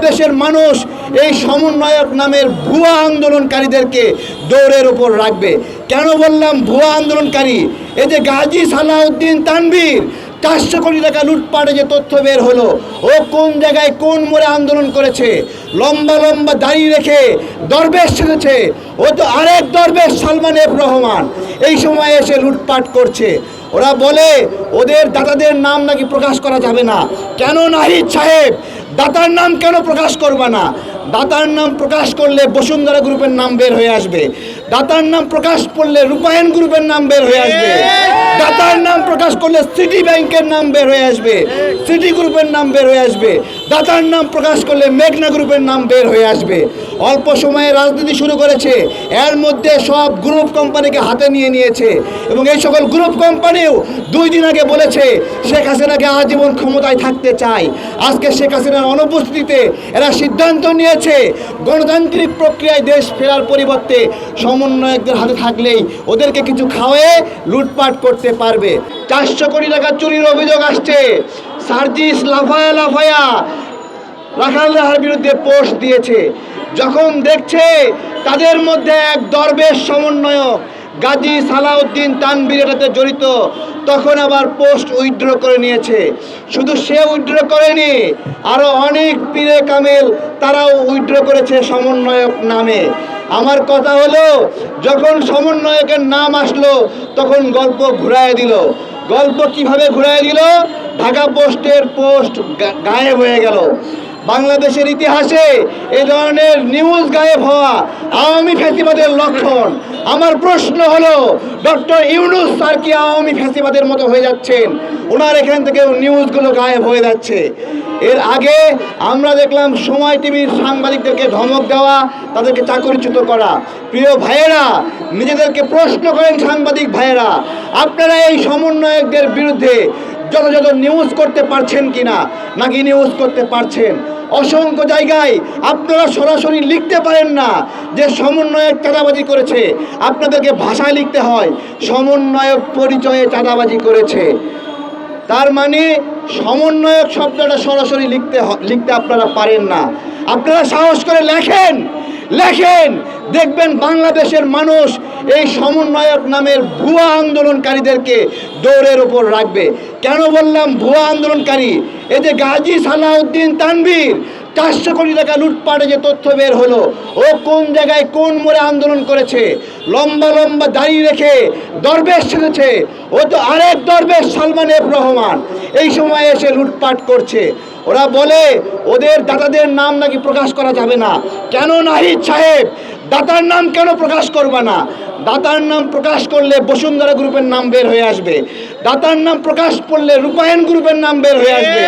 বাংলাদেশের মানুষ এই সমন্বয়ক নামের ভুয়া আন্দোলনকারীদেরকে দৌড়ের ওপর রাখবে। কেন বললাম ভুয়া আন্দোলনকারী? এই যে গাজী সালাউদ্দিন তানভীর, চারশো কোটি টাকা লুটপাটে যে তথ্য বের হলো, ও কোন জায়গায় কোন মোড়ে আন্দোলন করেছে? লম্বা লম্বা দাড়ি রেখে দরবেশ সেজেছে ও তো আরেক দরবেশ সালমান এফ রহমান। এই সময় এসে লুটপাট করছে। ওরা বলে, ওদের দাদাদের নাম নাকি প্রকাশ করা যাবে না। কেন নাহিদ সাহেব? দাতার নাম কেন প্রকাশ করবা না? দাতার নাম প্রকাশ করলে বসুন্ধরা গ্রুপের নাম বের হয়ে আসবে। দাতার নাম প্রকাশ করলে রূপায়ণ গ্রুপের নাম বের হয়ে আসবে। দাতার নাম প্রকাশ করলে সিটি ব্যাংকের নাম বের হয়ে আসবে। সিটি গ্রুপের নাম বের হয়ে আসবে। দাতার নাম প্রকাশ করলে মেঘনা গ্রুপের নাম বের হয়ে আসবে। অল্প সময়ে রাজনীতি শুরু করেছে। এর মধ্যে সব গ্রুপ কোম্পানিকে হাতে নিয়ে নিয়েছে এবং এই সকল গ্রুপ কোম্পানিও দুই দিন আগে বলেছে, শেখ হাসিনাকে আজীবন ক্ষমতায় থাকতে চায় আজকে শেখ হাসিনার অনুপস্থিতিতে এরা সিদ্ধান্ত নিয়েছে, গণতান্ত্রিক প্রক্রিয়ায় দেশ ফেরার পরিবর্তে সমন্বয়কদের হাতে থাকলেই ওদেরকে কিছু খাওয়ায়ে লুটপাট করতে পারবে। চারশো কোটি টাকা চুরির অভিযোগ আসছে। সার্জিস লাফায়া লাফায়া রাখাল রাহার বিরুদ্ধে পোস্ট দিয়েছে। যখন দেখছে তাদের মধ্যে এক দরবেশ সমন্বয়ক গাজী সালাউদ্দিন তানবীর এটাতে জড়িত, তখন আবার পোস্ট উইথড্র করে নিয়েছে। শুধু সে উইথড্র করেনি আরও অনেক পীরে কামেল তারাও উইথড্র করেছে সমন্বয়ক নামে। আমার কথা হলো, যখন সমন্বয়কের নাম আসলো, তখন গল্প ঘুরায় দিল। গল্প কীভাবে ঘুরায় দিল? ঢাকা পোস্টের পোস্ট গায়েব হয়ে গেল। বাংলাদেশের ইতিহাসে এ ধরনের নিউজ গায়েব হওয়া আওয়ামী ফ্যাসিবাদের লক্ষণ। আমার প্রশ্ন হলো, ডক্টর ইউনুস স্যার কি আওয়ামী ফ্যাসিবাদের মতো হয়ে যাচ্ছেন? ওনার এখান থেকে নিউজগুলো গায়েব হয়ে যাচ্ছে। এর আগে আমরা দেখলাম সময় টিভির সাংবাদিকদেরকে ধমক দেওয়া, তাদেরকে চাকরিচ্যুত করা। প্রিয় ভাইয়েরা, নিজেদেরকে প্রশ্ন করেন সাংবাদিক ভাইয়েরা, আপনারা এই সমন্বয়কদের বিরুদ্ধে যথাযথ নিউজ করতে পারছেন কি না নাকি নিউজ করতে পারছেন? অসংখ্য জায়গায় আপনারা সরাসরি লিখতে পারেন না যে সমন্বয়ক চাঁদাবাজি করেছে। আপনাদেরকে ভাষায় লিখতে হয়, সমন্বয়ক পরিচয়ে চাঁদাবাজি করেছে। তার মানে সমন্বয়ক শব্দটা সরাসরি লিখতে লিখতে আপনারা পারেন না। আপনারা সাহস করে লেখেন লেখেন। দেখবেন বাংলাদেশের মানুষ এই সমন্বয়ক নামের ভুয়া আন্দোলনকারীদেরকে দৌড়ের ওপর রাখবে। কেন বললাম ভুয়া আন্দোলনকারী? এতে যে গাজী সালাউদ্দিন তানভীর চারশো কোটি টাকা লুটপাটে যে তথ্য বের হলো, ও কোন জায়গায় কোন মোড়ে আন্দোলন করেছে, লম্বা লম্বা দাড়ি রেখে দরবেশ সেজেছে, ও তো আরেক দরবেশ সালমান এফ রহমান। এই সময় এসে লুটপাট করছে। ওরা বলে, ওদের দাতাদের নাম নাকি প্রকাশ করা যাবে না। কেন নাহিদ সাহেব? দাতার নাম কেন প্রকাশ করবে না? দাতার নাম প্রকাশ করলে বসুন্ধরা গ্রুপের নাম বের হয়ে আসবে। দাতার নাম প্রকাশ করলে রূপায়ণ গ্রুপের নাম বের হয়ে আসবে।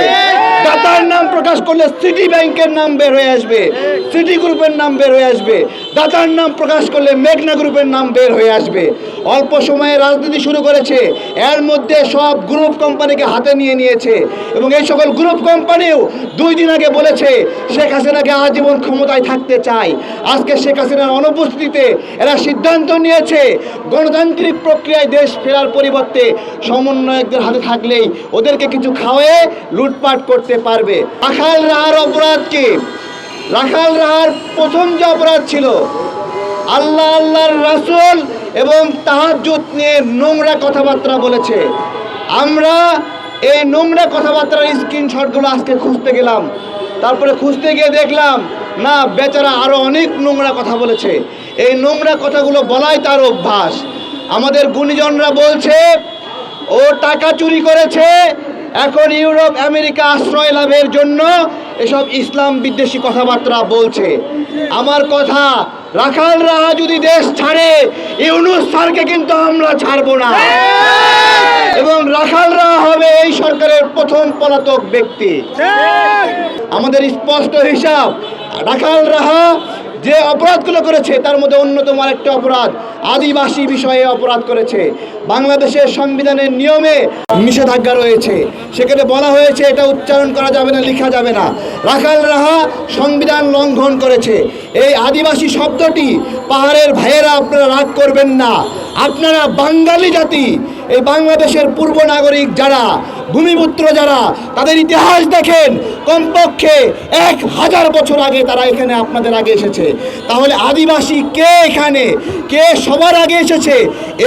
দাতার নাম প্রকাশ করলে সিটি ব্যাংকের নাম বের হয়ে আসবে। সিটি গ্রুপের নাম বের হয়ে আসবে। দাতার নাম প্রকাশ করলে মেঘনা গ্রুপের নাম বের হয়ে আসবে। অল্প সময়ে রাজনীতি শুরু করেছে। এর মধ্যে সব গ্রুপ কোম্পানিকে হাতে নিয়ে নিয়েছে। এবং এই সকল গ্রুপ কোম্পানিও দুই দিন আগে বলেছে, শেখ হাসিনাকে আজীবন ক্ষমতায় থাকতে চায় আজকে শেখ হাসিনার অনুপস্থিতিতে এরা সিদ্ধান্ত নিয়েছে গণতান্ত্রিক প্রক্রিয়ায় দেশ ফেরার পরিবর্তে সমন্বয়কদের হাতে থাকলেই ওদেরকে কিছু খাওয়ায়ে লুটপাট করতে পারবে। রাখাল রাহার অপরাধ কি? রাখাল রাহার প্রথম যে অপরাধ ছিল, আল্লাহ আল্লাহর রাসুল এবং তাহাজ্জুদ নিয়ে নোংরা কথাবার্তা বলেছে। আমরা এই নোংরা কথাবার্তার স্ক্রিনশটগুলো আজকে খুঁজতে গেলাম। তারপরে খুঁজতে গিয়ে দেখলাম না বেচারা আরও অনেক নোংরা কথা বলেছে। এই নোংরা কথাগুলো বলাই তার অভ্যাস। আমাদের গুণীজনরা বলছে ও টাকা চুরি করেছে এখন ইউরোপ আমেরিকা আশ্রয় লাভের জন্য এসব ইসলাম বিদ্বেষী কথাবার্তা বলছে। আমার কথা রাখাল রাহা যদি দেশ ছাড়ে ইউনুস স্যারকে কিন্তু আমরা ছাড়বো না। এবং রাখাল রাহা হবে এই সরকারের প্রথম পলাতক ব্যক্তি। আমাদের স্পষ্ট হিসাব রাখাল রাহা যে অপরাধগুলো করেছে, তার মধ্যে অন্যতম আরেকটা অপরাধ, আদিবাসী বিষয়ে অপরাধ করেছে। বাংলাদেশের সংবিধানের নিয়মে নিষেধাজ্ঞা রয়েছে। সেখানে বলা হয়েছে, এটা উচ্চারণ করা যাবে না, লেখা যাবে না। রাখাল রাহা সংবিধান লঙ্ঘন করেছে। এই আদিবাসী শব্দটি পাহাড়ের ভাইয়েরা আপনারা রাগ করবেন না। আপনারা বাঙালি জাতি এই বাংলাদেশের পূর্ব নাগরিক যারা, ভূমিপুত্র যারা, তাদের ইতিহাস দেখেন, কমপক্ষে এক হাজার বছর আগে তারা এখানে আপনাদের আগে এসেছে। তাহলে আদিবাসী কে এখানে? কে সবার আগে এসেছে?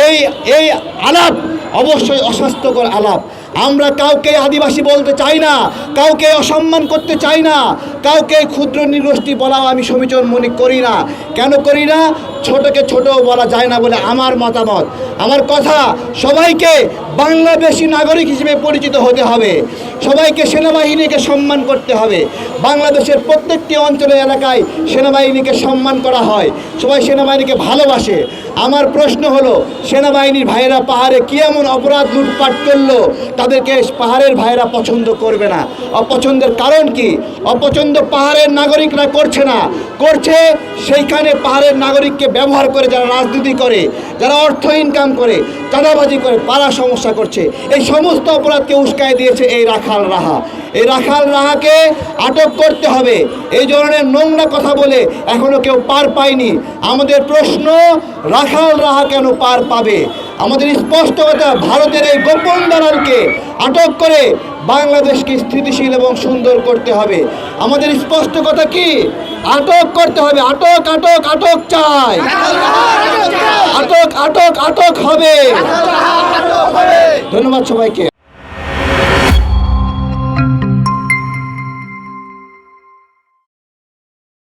এই এই আলাপ, অবশ্যই অস্বাস্থ্যকর আলাপ। আমরা কাউকে আদিবাসী বলতে চাই না, কাউকে অসম্মান করতে চাই না, কাউকে ক্ষুদ্র নিগোষ্ঠী বলাও আমি সমীচন মনে করি না। কেন করি না? ছোটকে ছোট বলা যায় না বলে আমার মতামত। আমার কথা সবাইকে বাংলাদেশি নাগরিক হিসেবে পরিচিত হতে হবে। সবাইকে সেনাবাহিনীকে সম্মান করতে হবে। বাংলাদেশের প্রত্যেকটি অঞ্চলের এলাকায় সেনাবাহিনীকে সম্মান করা হয়। সবাই সেনাবাহিনীকে ভালোবাসে। আমার প্রশ্ন হলো, সেনাবাহিনীর ভাইয়েরা পাহাড়ে কি এমন অপরাধ লুটপাট করল? তাদেরকে পাহাড়ের ভাইয়েরা পছন্দ করবে না। অপছন্দের কারণ কি? অপছন্দ পাহাড়ের নাগরিকরা করছে না। করছে সেইখানে পাহাড়ের নাগরিককে ব্যবহার করে যারা রাজনীতি করে, যারা অর্থ ইনকাম করে, চাঁদাবাজি করে, পাড়া সমস্যা করছে। এই সমস্ত অপরাধকে উস্কায় দিয়েছে এই রাখাল রাহা। এই রাখাল রাহাকে আটক করতে হবে। এই ধরনের নোংরা কথা বলে এখনও কেউ পার পায়নি। আমাদের প্রশ্ন রাখাল রাহা কেন পার পাবে? আমাদের স্পষ্ট কথা, ভারতের এই গোপন দালালকে আটক করে বাংলাদেশকে স্থিতিশীল এবং সুন্দর করতে হবে। আমাদের স্পষ্ট কথা কি? আটক করতে হবে। আটক আটক আটক চাই। আটক আটক আটক হবে। ধন্যবাদ সবাইকে।